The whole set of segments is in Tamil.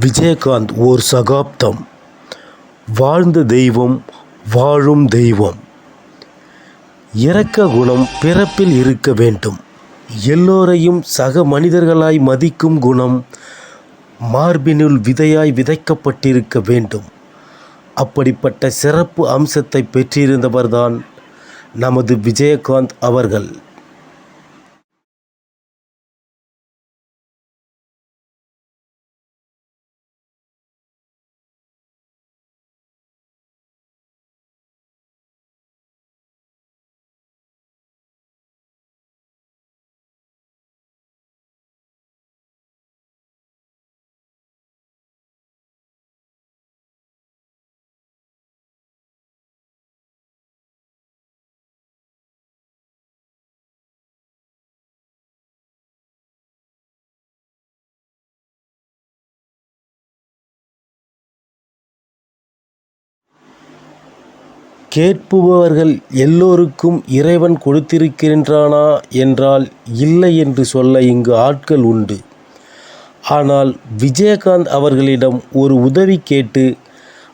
விஜயகாந்த் ஓர் சகாப்தம். வாழ்ந்த தெய்வம் வாழும் தெய்வம். இரக்க குணம் பிறப்பில் இருக்க வேண்டும். எல்லோரையும் சக மனிதர்களாய் மதிக்கும் குணம் மார்பினுள் விதையாய் விதைக்கப்பட்டிருக்க வேண்டும். அப்படிப்பட்ட சிறப்பு அம்சத்தை பெற்றிருந்தவர்தான் நமது விஜயகாந்த் அவர்கள். கேட்பவர்கள் எல்லோருக்கும் இறைவன் கொடுத்திருக்கின்றானா என்றால் இல்லை என்று சொல்ல இங்கு ஆட்கள் உண்டு. ஆனால் விஜயகாந்த் அவர்களிடம் ஒரு உதவி கேட்டு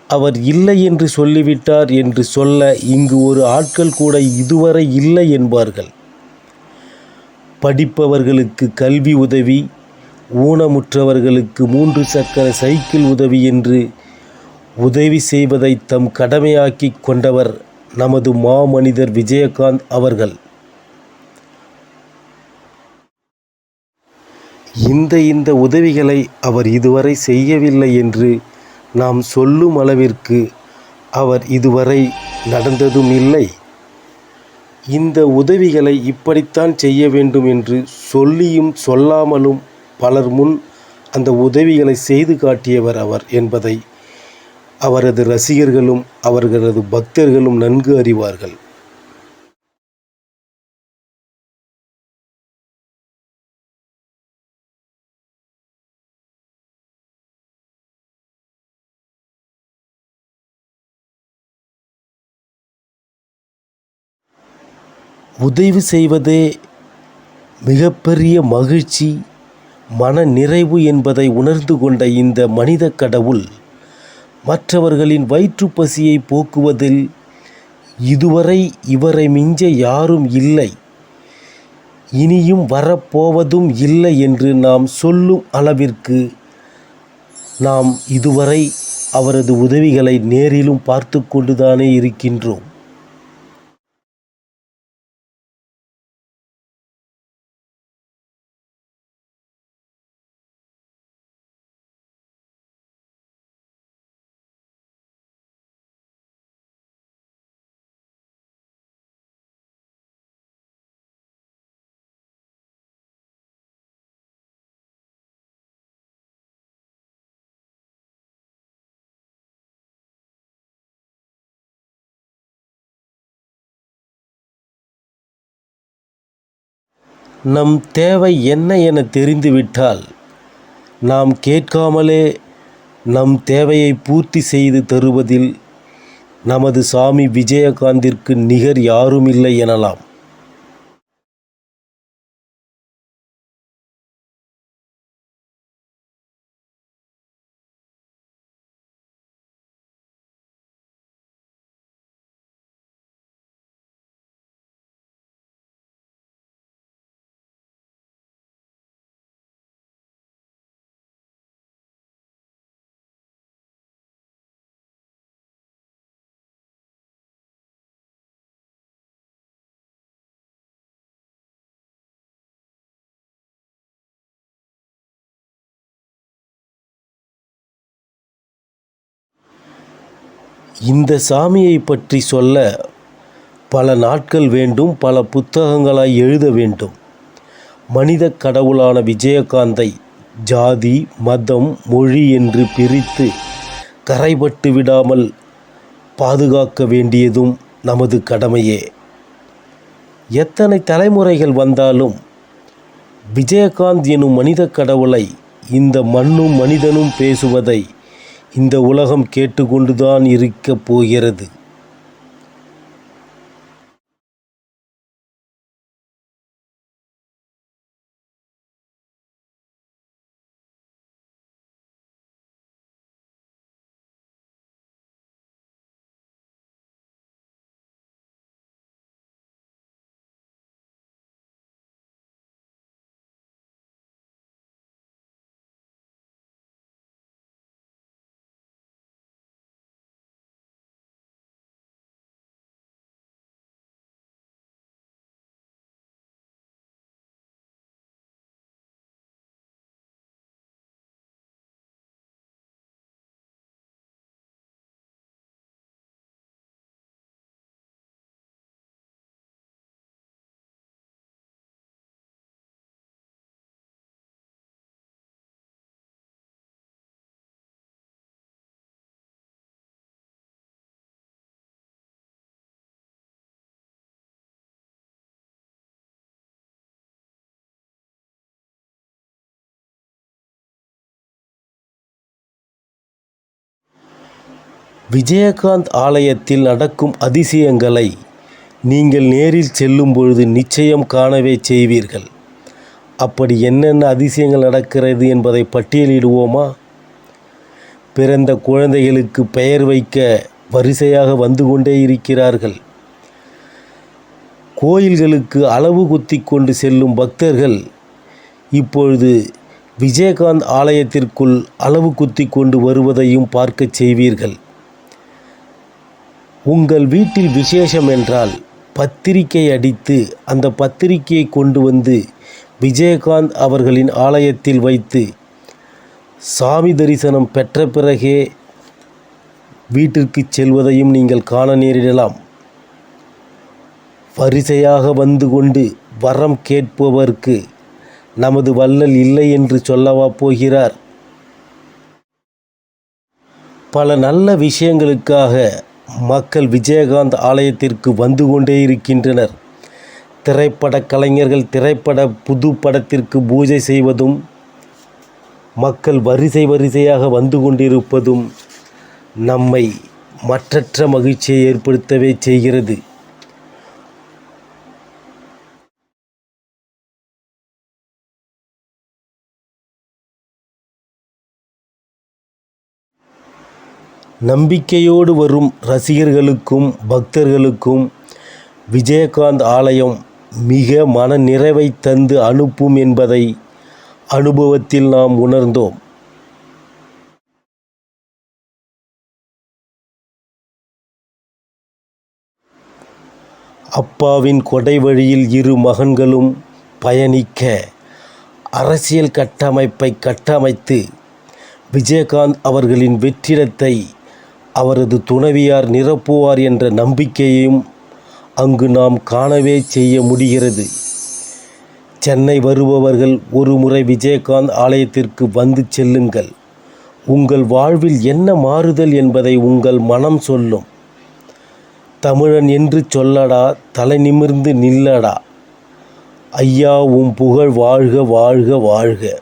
அவர் இல்லை என்று சொல்லிவிட்டார் என்று சொல்ல இங்கு ஒரு ஆட்கள் கூட இதுவரை இல்லை என்பார்கள். படிப்பவர்களுக்கு கல்வி உதவி ஊனமுற்றவர்களுக்கு மூன்று சக்கர சைக்கிள் உதவி என்று உதவி செய்வதை தம் கடமையாக்கி கொண்டவர் நமது மாமனிதர் விஜயகாந்த் அவர்கள். இந்த இந்த உதவிகளை அவர் இதுவரை செய்யவில்லை என்று நாம் சொல்லும் அளவிற்கு அவர் இதுவரை நடந்ததும் இல்லை. இந்த உதவிகளை இப்படித்தான் செய்ய வேண்டும் என்று சொல்லியும் சொல்லாமலும் பலர் முன் அந்த உதவிகளை செய்து காட்டியவர் அவர் என்பதை அவரது ரசிகர்களும் அவர்களது பக்தர்களும் நன்கு அறிவார்கள். உதவி செய்வதே மிகப்பெரிய மகிழ்ச்சி மன நிறைவு என்பதை உணர்ந்து கொண்ட இந்த மனித கடவுள் மற்றவர்களின் வயிற்றுப் பசியை போக்குவதில் இதுவரை இவரை மிஞ்ச யாரும் இல்லை. இனியும் வரப்போவதும் இல்லை என்று நாம் சொல்லும் அளவிற்கு நாம் இதுவரை அவரது உதவிகளை நேரிலும் பார்த்து கொண்டுதானே இருக்கின்றோம். நம் தேவை என்ன என தெரிந்துவிட்டால் நாம் கேட்காமலே நம் தேவையை பூர்த்தி செய்து தருவதில் நமது சாமி விஜயகாந்திற்கு நிகர் யாருமில்லை எனலாம். இந்த சாமியை பற்றி சொல்ல பல நாட்கள் வேண்டும் பல புத்தகங்களாய் எழுத வேண்டும். மனித கடவுளான விஜயகாந்தை ஜாதி மதம் மொழி என்று பிரித்து கரைபட்டு விடாமல் பாதுகாக்க வேண்டியதும் நமது கடமையே. எத்தனை தலைமுறைகள் வந்தாலும் விஜயகாந்த் எனும் மனித கடவுளை இந்த மண்ணும் மனிதனும் பேசுவதை இந்த உலகம் கேட்டுக்கொண்டுதான் இருக்கப் போகிறது. விஜயகாந்த் ஆலயத்தில் நடக்கும் அதிசயங்களை நீங்கள் நேரில் செல்லும் பொழுது நிச்சயம் காணவே செய்வீர்கள். அப்படி என்னென்ன அதிசயங்கள் நடக்கிறது என்பதை பட்டியலிடுவோமா? பிறந்த குழந்தைகளுக்கு பெயர் வைக்க வரிசையாக வந்து கொண்டே இருக்கிறார்கள். கோயில்களுக்கு அளவு குத்தி கொண்டு செல்லும் பக்தர்கள் இப்பொழுது விஜயகாந்த் ஆலயத்திற்குள் அளவு குத்தி கொண்டு வருவதையும் பார்க்கச் செய்வீர்கள். உங்கள் வீட்டில் விசேஷம் என்றால் பத்திரிகை அடித்து அந்த பத்திரிகையை கொண்டு வந்து விஜயகாந்த் அவர்களின் ஆலயத்தில் வைத்து சாமி தரிசனம் பெற்ற பிறகே வீட்டிற்கு செல்வதையும் நீங்கள் காண நேரிடலாம். வரிசையாக வந்து கொண்டு வரம் கேட்பவர்க்கு நமது வள்ளல் இல்லை என்று சொல்லவா போகிறார்? பல நல்ல விஷயங்களுக்காக மக்கள் விஜயகாந்த் ஆலயத்திற்கு வந்து கொண்டே இருக்கின்றனர். திரைப்பட கலைஞர்கள் திரைப்பட புது படத்திற்கு பூஜை செய்வதும் மக்கள் வரிசை வரிசையாக வந்து கொண்டிருப்பதும் நம்மை மற்றற்ற மகிழ்ச்சியை ஏற்படுத்தவே செய்கிறது. நம்பிக்கையோடு வரும் ரசிகர்களுக்கும் பக்தர்களுக்கும் விஜயகாந்த் ஆலயம் மிக மன நிறைவை தந்து அனுப்பும் என்பதை அனுபவத்தில் நாம் உணர்ந்தோம். அப்பாவின் கொடை வழியில் இரு மகன்களும் பயணிக்க அரசியல் கட்டமைப்பை கட்டமைத்து விஜயகாந்த் அவர்களின் வெற்றிடத்தை அவரது துணைவியார் நிரப்புவார் என்ற நம்பிக்கையையும் அங்கு நாம் காணவே செய்ய முடிகிறது. சென்னை வருபவர்கள் ஒரு முறை விஜயகாந்த் ஆலயத்திற்கு வந்து செல்லுங்கள். உங்கள் வாழ்வில் என்ன மாறுதல் என்பதை உங்கள் மனம் சொல்லும். தமிழன் என்று சொல்லடா தலை நிமிர்ந்து நில்லடா. ஐயா உம் புகழ் வாழ்க வாழ்க வாழ்க.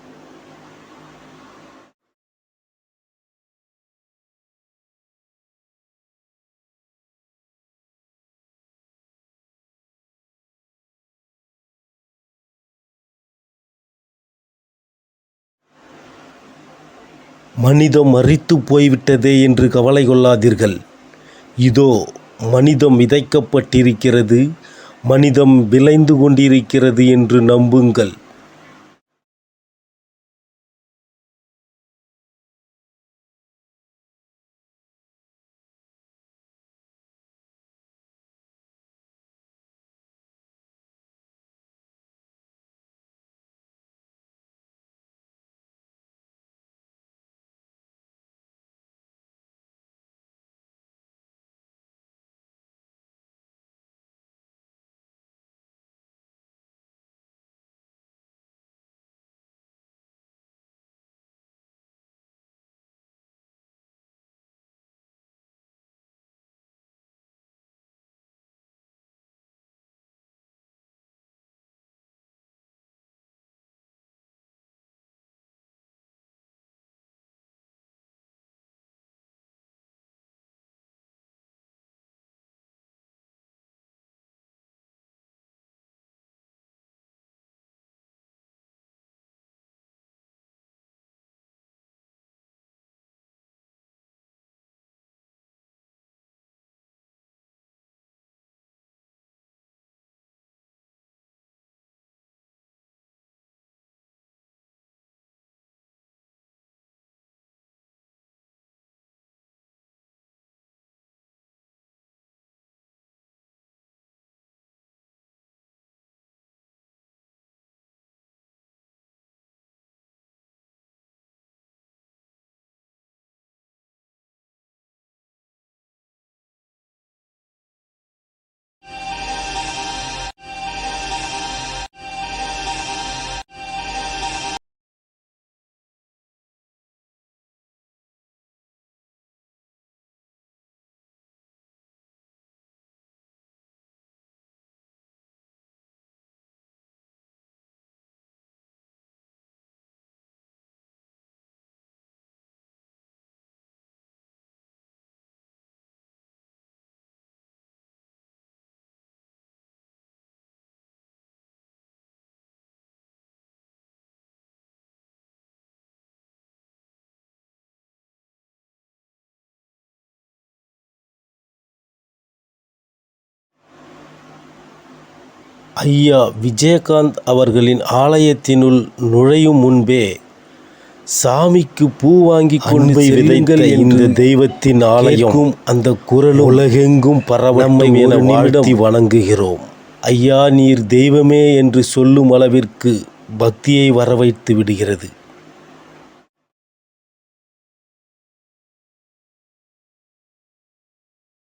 மனிதம் மறித்து போய்விட்டதே என்று கவலை கொள்ளாதீர்கள். இதோ மனிதம் விதைக்கப்பட்டிருக்கிறது மனிதம் விளைந்து கொண்டிருக்கிறது என்று நம்புங்கள். ஐயா விஜயகாந்த் அவர்களின் ஆலயத்தினுள் நுழையும் முன்பே சாமிக்கு பூ வாங்கி கொண்டு என்று இந்த தெய்வத்தின் ஆலயம் அந்த குரல் உலகெங்கும் நம்மை என வாழ்த்தி வணங்குகிறோம். ஐயா நீர் தெய்வமே என்று சொல்லும் அளவிற்கு பக்தியை வரவைத்து விடுகிறது.